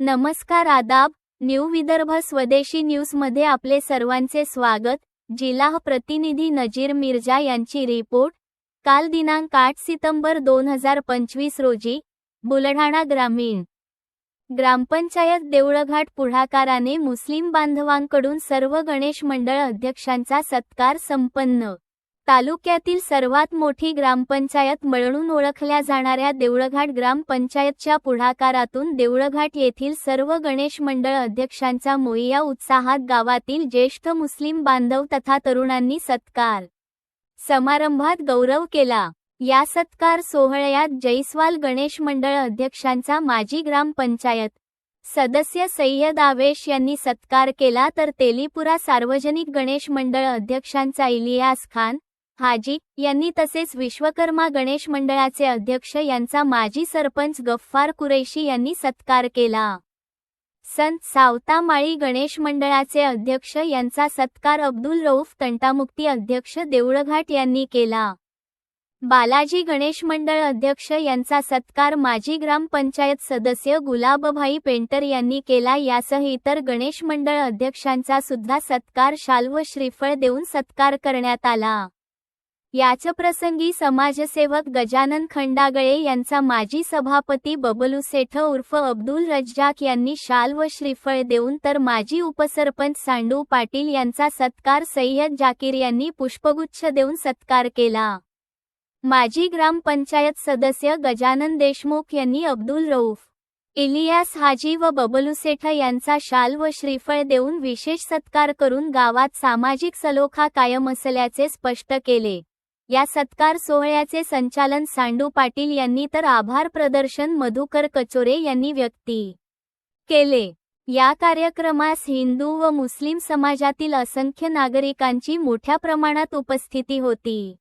नमस्कार आदाब न्यू विदर्भ स्वदेशी न्यूजमध्ये आपले सर्वांचे स्वागत. जिल्हा प्रतिनिधी नजीर मिर्जा यांची रिपोर्ट. काल दिनांक आठ सितंबर दोन हजार पंचवीस रोजी बुलढाणा ग्रामीण. ग्रामपंचायत देवळघाट पुढाकाराने मुस्लिम बांधवांकडून सर्व गणेश मंडळ अध्यक्षांचा सत्कार संपन्न. तालुक्यातील सर्वात मोठी ग्रामपंचायत म्हणून ओळखल्या जाणाऱ्या देवळघाट ग्रामपंचायतच्या पुढाकारातून देवळघाट येथील सर्व गणेश मंडळ अध्यक्षांचा मोहिया उत्साहात गावातील ज्येष्ठ मुस्लिम बांधव तथा तरुणांनी सत्कार. समारंभात गौरव केला. या सत्कार सोहळ्यात जैस्वाल गणेश मंडळ अध्यक्षांचा माजी ग्रामपंचायत सदस्य सय्यद आवेश यांनी सत्कार केला तर तेलीपुरा सार्वजनिक गणेश मंडळ अध्यक्षांचा इलियास खान हाजी यांनी तसेच विश्वकर्मा गणेश मंडळाचे अध्यक्ष यांचा माजी सरपंच गफ्फार कुरैशी यांनी सत्कार केला. संत सावतामाळी गणेश मंडळाचे अध्यक्ष यांचा सत्कार अब्दुल रऊफ तंटामुक्ती अध्यक्ष देऊळघाट यांनी केला. बालाजी गणेश मंडळ अध्यक्ष यांचा सत्कार माजी ग्रामपंचायत सदस्य गुलाबभाई पेंटर यांनी केला. यासह इतर गणेश मंडळ अध्यक्षांचा सुद्धा सत्कार शाल व श्रीफळ देऊन सत्कार करण्यात आला. याच प्रसंगी समाजसेवक गजानन खंडागळे यांचा माजी सभापती बबलू सेठ उर्फ अब्दुल रज्जाक यांनी शाल व श्रीफळ देऊन तर माजी उपसरपंच सांडू पाटील यांचा सत्कार सय्यद जाकीर यांनी पुष्पगुच्छ देऊन सत्कार केला. माजी ग्रामपंचायत सदस्य गजानन देशमुख यांनी अब्दुल रऊफ इलियास हाजी व बबलुसेठ यांचा शाल व श्रीफळ देऊन विशेष सत्कार करून गावात सामाजिक सलोखा कायम असल्याचे स्पष्ट केले. या सत्कार सोहळ्याचे संचालन सांडू पाटील यांनी तर आभार प्रदर्शन मधुकर कचोरे यांनी व्यक्ती केले. या कार्यक्रमास हिंदू व मुस्लिम समाजातील असंख्य नागरिकांची मोठ्या प्रमाणात उपस्थिती होती.